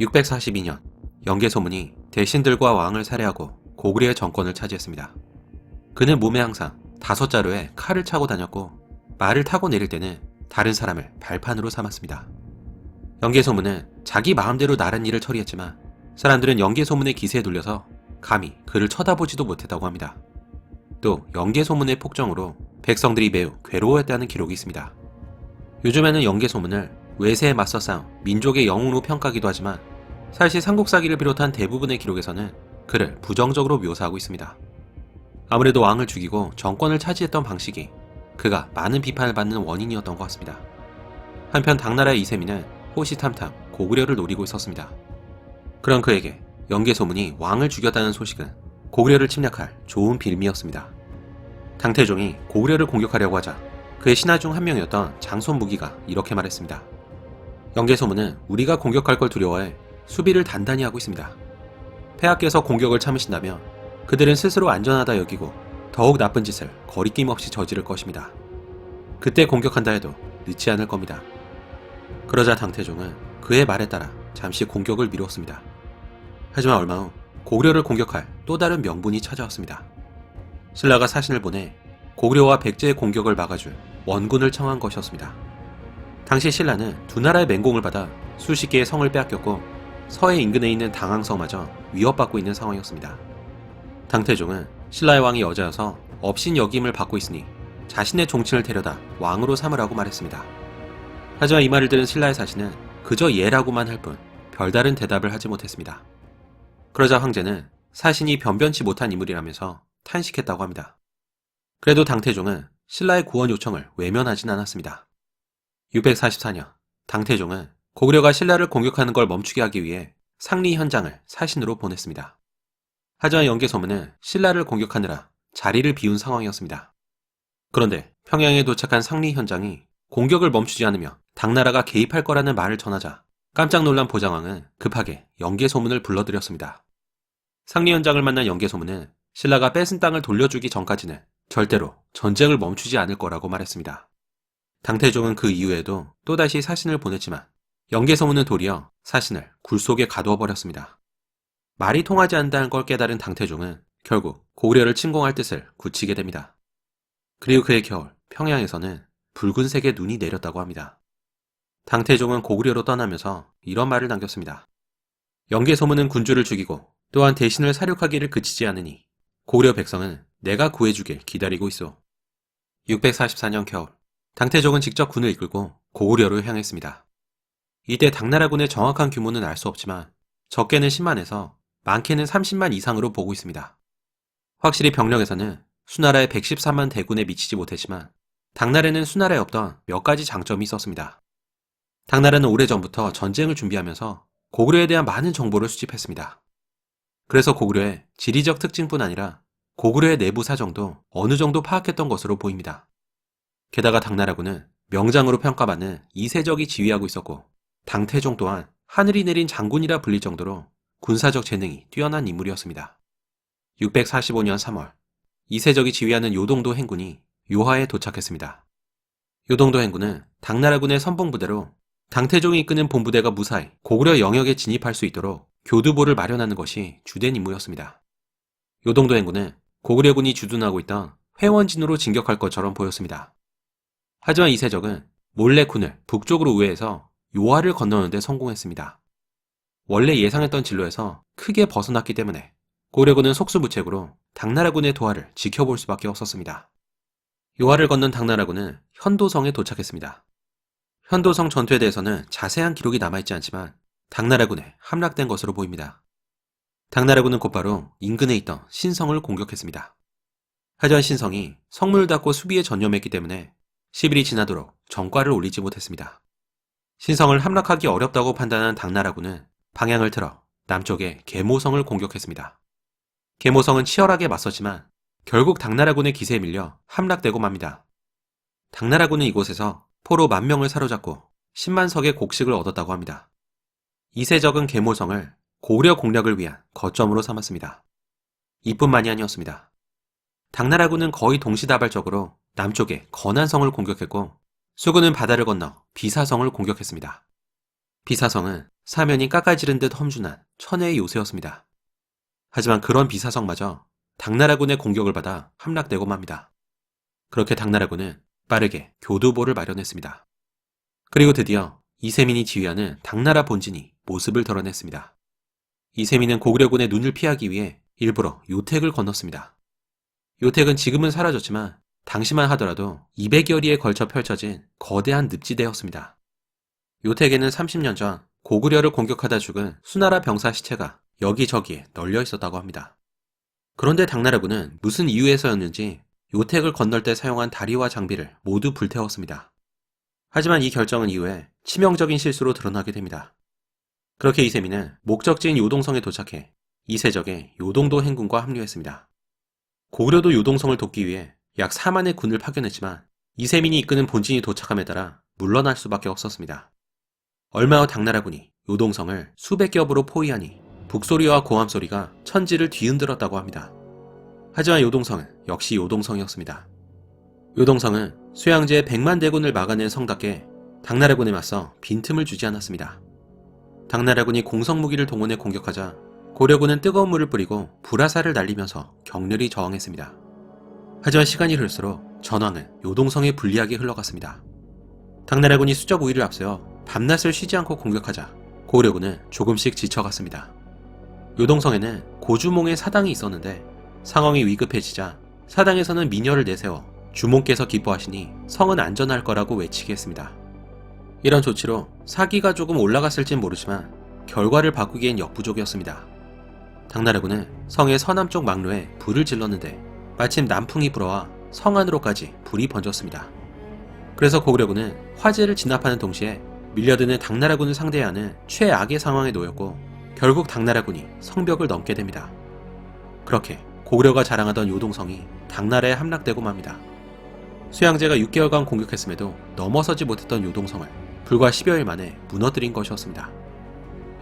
642년 영계소문이 대신들과 왕을 살해하고 고구려의 정권을 차지했습니다. 그는 몸에 항상 다섯 자루에 칼을 차고 다녔고 말을 타고 내릴 때는 다른 사람을 발판으로 삼았습니다. 영계소문은 자기 마음대로 나른 일을 처리했지만 사람들은 영계소문의 기세에 눌려서 감히 그를 쳐다보지도 못했다고 합니다. 또 영계소문의 폭정으로 백성들이 매우 괴로워했다는 기록이 있습니다. 요즘에는 영계소문을 외세에 맞서 싸운 민족의 영웅으로 평가하기도 하지만 사실 삼국사기를 비롯한 대부분의 기록에서는 그를 부정적으로 묘사하고 있습니다. 아무래도 왕을 죽이고 정권을 차지했던 방식이 그가 많은 비판을 받는 원인이었던 것 같습니다. 한편 당나라의 이세민은 호시탐탐 고구려를 노리고 있었습니다. 그런 그에게 영계소문이 왕을 죽였다는 소식은 고구려를 침략할 좋은 빌미였습니다. 당태종이 고구려를 공격하려고 하자 그의 신하 중 한 명이었던 장손 무기가 이렇게 말했습니다. 영계소문은 우리가 공격할 걸 두려워해 수비를 단단히 하고 있습니다. 폐하께서 공격을 참으신다면 그들은 스스로 안전하다 여기고 더욱 나쁜 짓을 거리낌 없이 저지를 것입니다. 그때 공격한다 해도 늦지 않을 겁니다. 그러자 당태종은 그의 말에 따라 잠시 공격을 미뤘습니다. 하지만 얼마 후 고구려를 공격할 또 다른 명분이 찾아왔습니다. 신라가 사신을 보내 고구려와 백제의 공격을 막아줄 원군을 청한 것이었습니다. 당시 신라는 두 나라의 맹공을 받아 수십 개의 성을 빼앗겼고 서해 인근에 있는 당항성마저 위협받고 있는 상황이었습니다. 당태종은 신라의 왕이 여자여서 업신 역임을 받고 있으니 자신의 종친을 데려다 왕으로 삼으라고 말했습니다. 하지만 이 말을 들은 신라의 사신은 그저 예라고만 할 뿐 별다른 대답을 하지 못했습니다. 그러자 황제는 사신이 변변치 못한 인물이라면서 탄식했다고 합니다. 그래도 당태종은 신라의 구원 요청을 외면하진 않았습니다. 644년 당태종은 고구려가 신라를 공격하는 걸 멈추게 하기 위해 상리 현장을 사신으로 보냈습니다. 하지만 영계소문은 신라를 공격하느라 자리를 비운 상황이었습니다. 그런데 평양에 도착한 상리 현장이 공격을 멈추지 않으며 당나라가 개입할 거라는 말을 전하자 깜짝 놀란 보장왕은 급하게 영계소문을 불러들였습니다. 상리 현장을 만난 영계소문은 신라가 뺏은 땅을 돌려주기 전까지는 절대로 전쟁을 멈추지 않을 거라고 말했습니다. 당태종은 그 이후에도 또다시 사신을 보냈지만 영계소문은 도리어 사신을 굴 속에 가두어 버렸습니다. 말이 통하지 않는다는 걸 깨달은 당태종은 결국 고구려를 침공할 뜻을 굳히게 됩니다. 그리고 그의 겨울 평양에서는 붉은색의 눈이 내렸다고 합니다. 당태종은 고구려로 떠나면서 이런 말을 남겼습니다. 영계소문은 군주를 죽이고 또한 대신을 사륙하기를 그치지 않으니 고구려 백성은 내가 구해주길 기다리고 있어. 644년 겨울 당태종은 직접 군을 이끌고 고구려로 향했습니다. 이때 당나라군의 정확한 규모는 알 수 없지만 적게는 10만에서 많게는 30만 이상으로 보고 있습니다. 확실히 병력에서는 수나라의 113만 대군에 미치지 못했지만 당나라에는 수나라에 없던 몇 가지 장점이 있었습니다. 당나라는 오래전부터 전쟁을 준비하면서 고구려에 대한 많은 정보를 수집했습니다. 그래서 고구려의 지리적 특징뿐 아니라 고구려의 내부 사정도 어느 정도 파악했던 것으로 보입니다. 게다가 당나라군은 명장으로 평가받는 이세적이 지휘하고 있었고 당태종 또한 하늘이 내린 장군이라 불릴 정도로 군사적 재능이 뛰어난 인물이었습니다. 645년 3월 이세적이 지휘하는 요동도 행군이 요하에 도착했습니다. 요동도 행군은 당나라군의 선봉부대로 당태종이 이끄는 본부대가 무사히 고구려 영역에 진입할 수 있도록 교두보를 마련하는 것이 주된 임무였습니다. 요동도 행군은 고구려군이 주둔하고 있던 회원진으로 진격할 것처럼 보였습니다. 하지만 이세적은 몰래 군을 북쪽으로 우회해서 요하를 건너는데 성공했습니다. 원래 예상했던 진로에서 크게 벗어났기 때문에 고려군은 속수무책으로 당나라군의 도하를 지켜볼 수밖에 없었습니다. 요하를 건넌 당나라군은 현도성에 도착했습니다. 현도성 전투에 대해서는 자세한 기록이 남아있지 않지만 당나라군에 함락된 것으로 보입니다. 당나라군은 곧바로 인근에 있던 신성을 공격했습니다. 하지만 신성이 성문을 닫고 수비에 전념했기 때문에 10일이 지나도록 전과를 올리지 못했습니다. 신성을 함락하기 어렵다고 판단한 당나라군은 방향을 틀어 남쪽의 계모성을 공격했습니다. 계모성은 치열하게 맞섰지만 결국 당나라군의 기세에 밀려 함락되고 맙니다. 당나라군은 이곳에서 포로 만 명을 사로잡고 10만 석의 곡식을 얻었다고 합니다. 이세적은 계모성을 고구려 공략을 위한 거점으로 삼았습니다. 이뿐만이 아니었습니다. 당나라군은 거의 동시다발적으로 남쪽의 건안성을 공격했고 수군은 바다를 건너 비사성을 공격했습니다. 비사성은 사면이 깎아지른 듯 험준한 천혜의 요새였습니다. 하지만 그런 비사성마저 당나라군의 공격을 받아 함락되고 맙니다. 그렇게 당나라군은 빠르게 교두보를 마련했습니다. 그리고 드디어 이세민이 지휘하는 당나라 본진이 모습을 드러냈습니다. 이세민은 고구려군의 눈을 피하기 위해 일부러 요택을 건넜습니다. 요택은 지금은 사라졌지만 당시만 하더라도 200여리에 걸쳐 펼쳐진 거대한 늪지대였습니다. 요택에는 30년 전 고구려를 공격하다 죽은 수나라 병사 시체가 여기저기에 널려 있었다고 합니다. 그런데 당나라군은 무슨 이유에서였는지 요택을 건널 때 사용한 다리와 장비를 모두 불태웠습니다. 하지만 이 결정은 이후에 치명적인 실수로 드러나게 됩니다. 그렇게 이세민은 목적지인 요동성에 도착해 이세적의 요동도 행군과 합류했습니다. 고구려도 요동성을 돕기 위해 약 4만의 군을 파견했지만 이세민이 이끄는 본진이 도착함에 따라 물러날 수밖에 없었습니다. 얼마 후 당나라군이 요동성을 수백 겹으로 포위하니 북소리와 고함소리가 천지를 뒤흔들었다고 합니다. 하지만 요동성은 역시 요동성이었습니다. 요동성은 수양제의 백만 대군을 막아낸 성답게 당나라군에 맞서 빈틈을 주지 않았습니다. 당나라군이 공성 무기를 동원해 공격하자 고려군은 뜨거운 물을 뿌리고 불화살을 날리면서 격렬히 저항했습니다. 하지만 시간이 흐를수록 전황은 요동성에 불리하게 흘러갔습니다. 당나라군이 수적 우위를 앞세워 밤낮을 쉬지 않고 공격하자 고려군은 조금씩 지쳐갔습니다. 요동성에는 고주몽의 사당이 있었는데 상황이 위급해지자 사당에서는 미녀를 내세워 주몽께서 기뻐하시니 성은 안전할 거라고 외치게 했습니다. 이런 조치로 사기가 조금 올라갔을진 모르지만 결과를 바꾸기엔 역부족이었습니다. 당나라군은 성의 서남쪽 막로에 불을 질렀는데 마침 남풍이 불어와 성 안으로까지 불이 번졌습니다. 그래서 고구려군은 화재를 진압하는 동시에 밀려드는 당나라군을 상대해야 하는 최악의 상황에 놓였고 결국 당나라군이 성벽을 넘게 됩니다. 그렇게 고구려가 자랑하던 요동성이 당나라에 함락되고 맙니다. 수양제가 6개월간 공격했음에도 넘어서지 못했던 요동성을 불과 10여일 만에 무너뜨린 것이었습니다.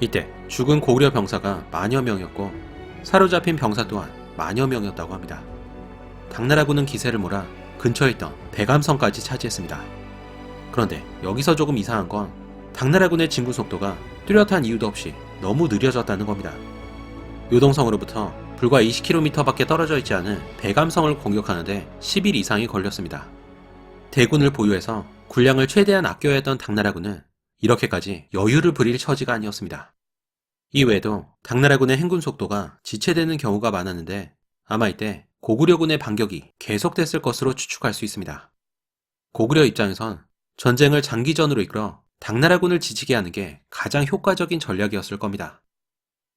이때 죽은 고구려 병사가 만여 명이었고 사로잡힌 병사 또한 만여 명이었다고 합니다. 당나라군은 기세를 몰아 근처에 있던 대감성까지 차지했습니다. 그런데 여기서 조금 이상한 건 당나라군의 진구 속도가 뚜렷한 이유도 없이 너무 느려졌다는 겁니다. 요동성으로부터 불과 20km밖에 떨어져 있지 않은 대감성을 공격하는데 10일 이상이 걸렸습니다. 대군을 보유해서 군량을 최대한 아껴야 했던 당나라군은 이렇게까지 여유를 부릴 처지가 아니었습니다. 이외에도 당나라군의 행군 속도가 지체되는 경우가 많았는데 아마 이때 고구려군의 반격이 계속됐을 것으로 추측할 수 있습니다. 고구려 입장에선 전쟁을 장기전으로 이끌어 당나라군을 지치게 하는 게 가장 효과적인 전략이었을 겁니다.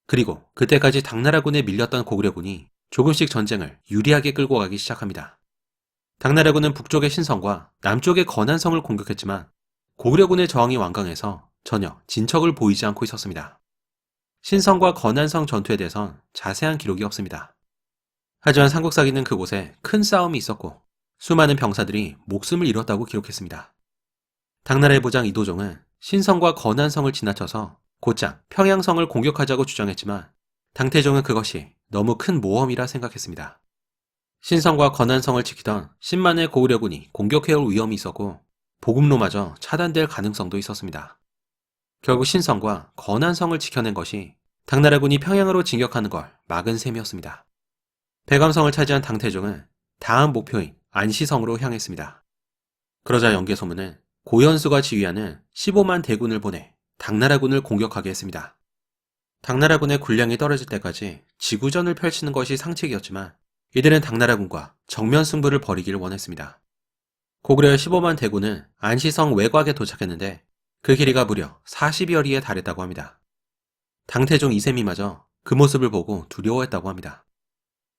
그리고 그때까지 당나라군에 밀렸던 고구려군이 조금씩 전쟁을 유리하게 끌고 가기 시작합니다. 당나라군은 북쪽의 신성과 남쪽의 건한성을 공격했지만 고구려군의 저항이 완강해서 전혀 진척을 보이지 않고 있었습니다. 신성과 건한성 전투에 대해선 자세한 기록이 없습니다. 하지만 삼국사기는 그곳에 큰 싸움이 있었고 수많은 병사들이 목숨을 잃었다고 기록했습니다. 당나라의 부장 이도종은 신성과 건한성을 지나쳐서 곧장 평양성을 공격하자고 주장했지만 당태종은 그것이 너무 큰 모험이라 생각했습니다. 신성과 건한성을 지키던 10만의 고구려군이 공격해올 위험이 있었고 보급로마저 차단될 가능성도 있었습니다. 결국 신성과 건한성을 지켜낸 것이 당나라군이 평양으로 진격하는 걸 막은 셈이었습니다. 백암성을 차지한 당태종은 다음 목표인 안시성으로 향했습니다. 그러자 연개소문은 고현수가 지휘하는 15만 대군을 보내 당나라군을 공격하게 했습니다. 당나라군의 군량이 떨어질 때까지 지구전을 펼치는 것이 상책이었지만 이들은 당나라군과 정면 승부를 벌이기를 원했습니다. 고구려의 15만 대군은 안시성 외곽에 도착했는데 그 길이가 무려 40여리에 달했다고 합니다. 당태종 이세미마저 그 모습을 보고 두려워했다고 합니다.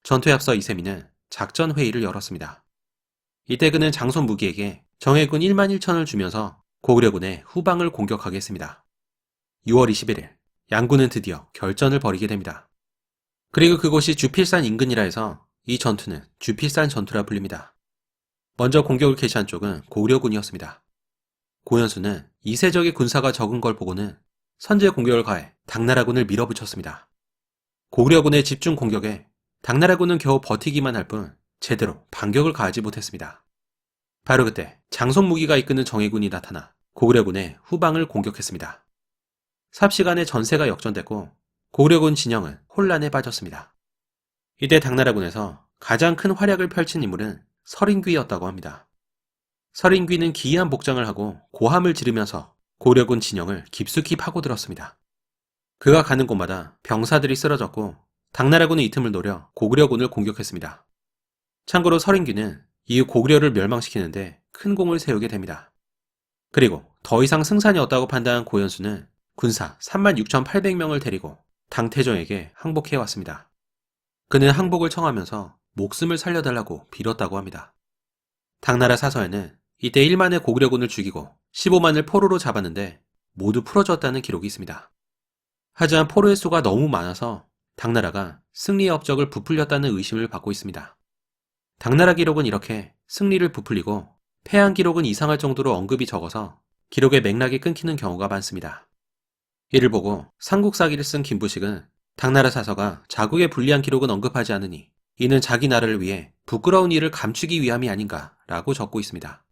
전투에 앞서 이세미는 작전 회의를 열었습니다. 이때 그는 장손 무기에게 정예군 1만 1천을 주면서 고구려군의 후방을 공격하겠습니다. 6월 21일 양군은 드디어 결전을 벌이게 됩니다. 그리고 그곳이 주필산 인근이라 해서 이 전투는 주필산 전투라 불립니다. 먼저 공격을 개시한 쪽은 고구려군이었습니다. 고현수는 이세적의 군사가 적은 걸 보고는 선제 공격을 가해 당나라군을 밀어붙였습니다. 고구려군의 집중 공격에 당나라군은 겨우 버티기만 할 뿐 제대로 반격을 가하지 못했습니다. 바로 그때 장손 무기가 이끄는 정예군이 나타나 고구려군의 후방을 공격했습니다. 삽시간에 전세가 역전됐고 고구려군 진영은 혼란에 빠졌습니다. 이때 당나라군에서 가장 큰 활약을 펼친 인물은 설인귀였다고 합니다. 설인귀는 기이한 복장을 하고 고함을 지르면서 고려군 진영을 깊숙이 파고들었습니다. 그가 가는 곳마다 병사들이 쓰러졌고 당나라군은 이 틈을 노려 고구려군을 공격했습니다. 참고로 설인귀는 이후 고구려를 멸망시키는데 큰 공을 세우게 됩니다. 그리고 더 이상 승산이 없다고 판단한 고현수는 군사 36,800명을 데리고 당태종에게 항복해 왔습니다. 그는 항복을 청하면서 목숨을 살려달라고 빌었다고 합니다. 당나라 사서에는 이때 1만의 고구려군을 죽이고 15만을 포로로 잡았는데 모두 풀어졌다는 기록이 있습니다. 하지만 포로의 수가 너무 많아서 당나라가 승리의 업적을 부풀렸다는 의심을 받고 있습니다. 당나라 기록은 이렇게 승리를 부풀리고 패한 기록은 이상할 정도로 언급이 적어서 기록의 맥락이 끊기는 경우가 많습니다. 이를 보고 삼국사기를 쓴 김부식은 당나라 사서가 자국에 불리한 기록은 언급하지 않으니 이는 자기 나라를 위해 부끄러운 일을 감추기 위함이 아닌가라고 적고 있습니다.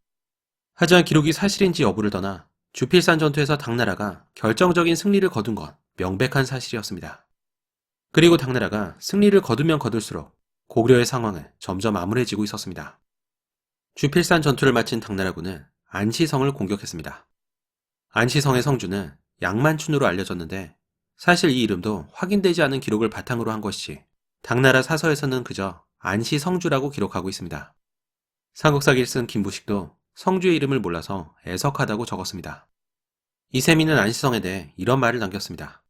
하지만 기록이 사실인지 여부를 떠나 주필산 전투에서 당나라가 결정적인 승리를 거둔 건 명백한 사실이었습니다. 그리고 당나라가 승리를 거두면 거둘수록 고구려의 상황은 점점 암울해지고 있었습니다. 주필산 전투를 마친 당나라군은 안시성을 공격했습니다. 안시성의 성주는 양만춘으로 알려졌는데 사실 이 이름도 확인되지 않은 기록을 바탕으로 한 것이지 당나라 사서에서는 그저 안시성주라고 기록하고 있습니다. 삼국사기를 쓴 김부식도 성주의 이름을 몰라서 애석하다고 적었습니다. 이세민은 안시성에 대해 이런 말을 남겼습니다.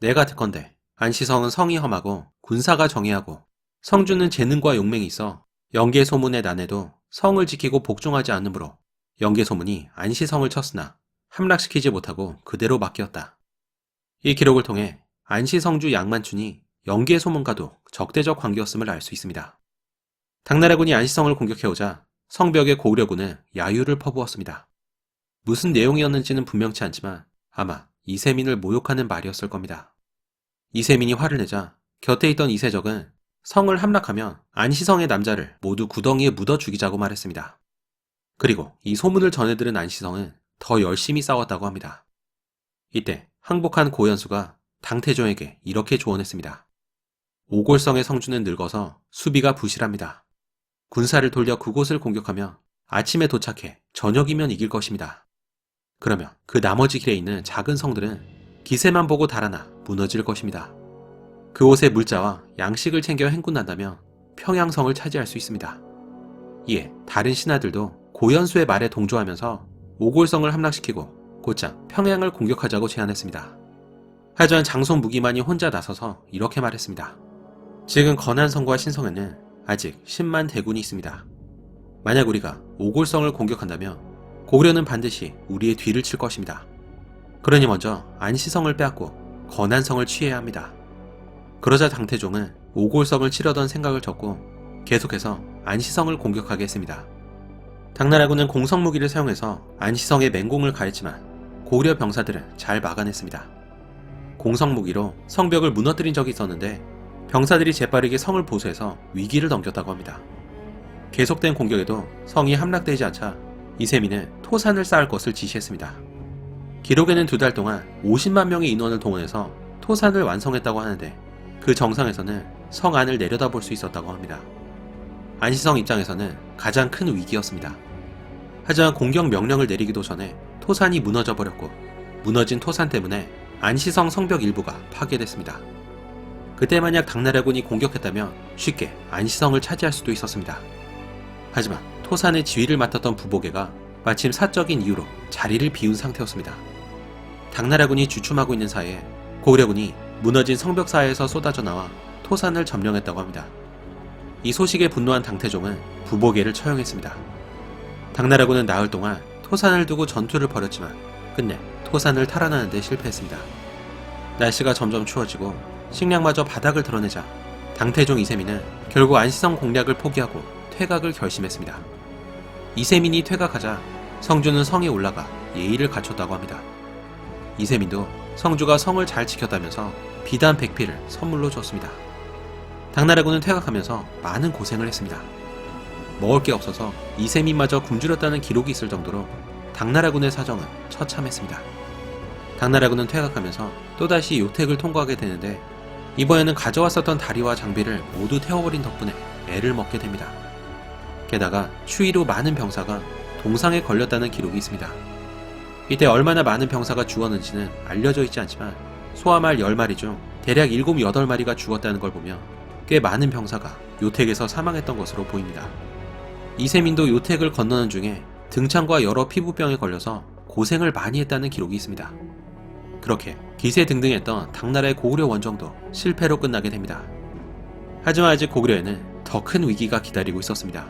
내가 듣건대 안시성은 성이 험하고 군사가 정의하고 성주는 재능과 용맹이 있어 영계 소문의 난에도 성을 지키고 복종하지 않으므로 영계 소문이 안시성을 쳤으나 함락시키지 못하고 그대로 맡겼다. 이 기록을 통해 안시성주 양만춘이 영계 소문과도 적대적 관계였음을 알 수 있습니다. 당나라군이 안시성을 공격해오자 성벽의 고구려군은 야유를 퍼부었습니다. 무슨 내용이었는지는 분명치 않지만 아마 이세민을 모욕하는 말이었을 겁니다. 이세민이 화를 내자 곁에 있던 이세적은 성을 함락하면 안시성의 남자를 모두 구덩이에 묻어 죽이자고 말했습니다. 그리고 이 소문을 전해들은 안시성은 더 열심히 싸웠다고 합니다. 이때 항복한 고현수가 당태종에게 이렇게 조언했습니다. 오골성의 성주는 늙어서 수비가 부실합니다. 군사를 돌려 그곳을 공격하며 아침에 도착해 저녁이면 이길 것입니다. 그러면 그 나머지 길에 있는 작은 성들은 기세만 보고 달아나 무너질 것입니다. 그곳의 물자와 양식을 챙겨 행군한다면 평양성을 차지할 수 있습니다. 이에 다른 신하들도 고연수의 말에 동조하면서 오골성을 함락시키고 곧장 평양을 공격하자고 제안했습니다. 하지만 장손 무기만이 혼자 나서서 이렇게 말했습니다. 지금 건한성과 신성에는 아직 10만 대군이 있습니다. 만약 우리가 오골성을 공격한다면 고구려는 반드시 우리의 뒤를 칠 것입니다. 그러니 먼저 안시성을 빼앗고 건한성을 취해야 합니다. 그러자 당태종은 오골성을 치려던 생각을 접고 계속해서 안시성을 공격하게 했습니다. 당나라군은 공성 무기를 사용해서 안시성에 맹공을 가했지만 고구려 병사들은 잘 막아냈습니다. 공성 무기로 성벽을 무너뜨린 적이 있었는데 병사들이 재빠르게 성을 보수해서 위기를 넘겼다고 합니다. 계속된 공격에도 성이 함락되지 않자 이세민은 토산을 쌓을 것을 지시했습니다. 기록에는 두 달 동안 50만 명의 인원을 동원해서 토산을 완성했다고 하는데 그 정상에서는 성 안을 내려다볼 수 있었다고 합니다. 안시성 입장에서는 가장 큰 위기였습니다. 하지만 공격 명령을 내리기도 전에 토산이 무너져 버렸고 무너진 토산 때문에 안시성 성벽 일부가 파괴됐습니다. 그때 만약 당나라군이 공격했다면 쉽게 안시성을 차지할 수도 있었습니다. 하지만 토산의 지휘를 맡았던 부보계가 마침 사적인 이유로 자리를 비운 상태였습니다. 당나라군이 주춤하고 있는 사이에 고구려군이 무너진 성벽 사이에서 쏟아져 나와 토산을 점령했다고 합니다. 이 소식에 분노한 당태종은 부보계를 처형했습니다. 당나라군은 나흘 동안 토산을 두고 전투를 벌였지만 끝내 토산을 탈환하는데 실패했습니다. 날씨가 점점 추워지고 식량마저 바닥을 드러내자 당태종 이세민은 결국 안시성 공략을 포기하고 퇴각을 결심했습니다. 이세민이 퇴각하자 성주는 성에 올라가 예의를 갖췄다고 합니다. 이세민도 성주가 성을 잘 지켰다면서 비단 100피를 선물로 줬습니다. 당나라군은 퇴각하면서 많은 고생을 했습니다. 먹을 게 없어서 이세민마저 굶주렸다는 기록이 있을 정도로 당나라군의 사정은 처참했습니다. 당나라군은 퇴각하면서 또다시 요택을 통과하게 되는데 이번에는 가져왔었던 다리와 장비를 모두 태워버린 덕분에 애를 먹게 됩니다. 게다가 추위로 많은 병사가 동상에 걸렸다는 기록이 있습니다. 이때 얼마나 많은 병사가 죽었는지는 알려져 있지 않지만 소아말 10마리 중 대략 7, 8마리가 죽었다는 걸 보며 꽤 많은 병사가 요택에서 사망했던 것으로 보입니다. 이세민도 요택을 건너는 중에 등창과 여러 피부병에 걸려서 고생을 많이 했다는 기록이 있습니다. 그렇게 기세 등등했던 당나라의 고구려 원정도 실패로 끝나게 됩니다. 하지만 아직 고구려에는 더 큰 위기가 기다리고 있었습니다.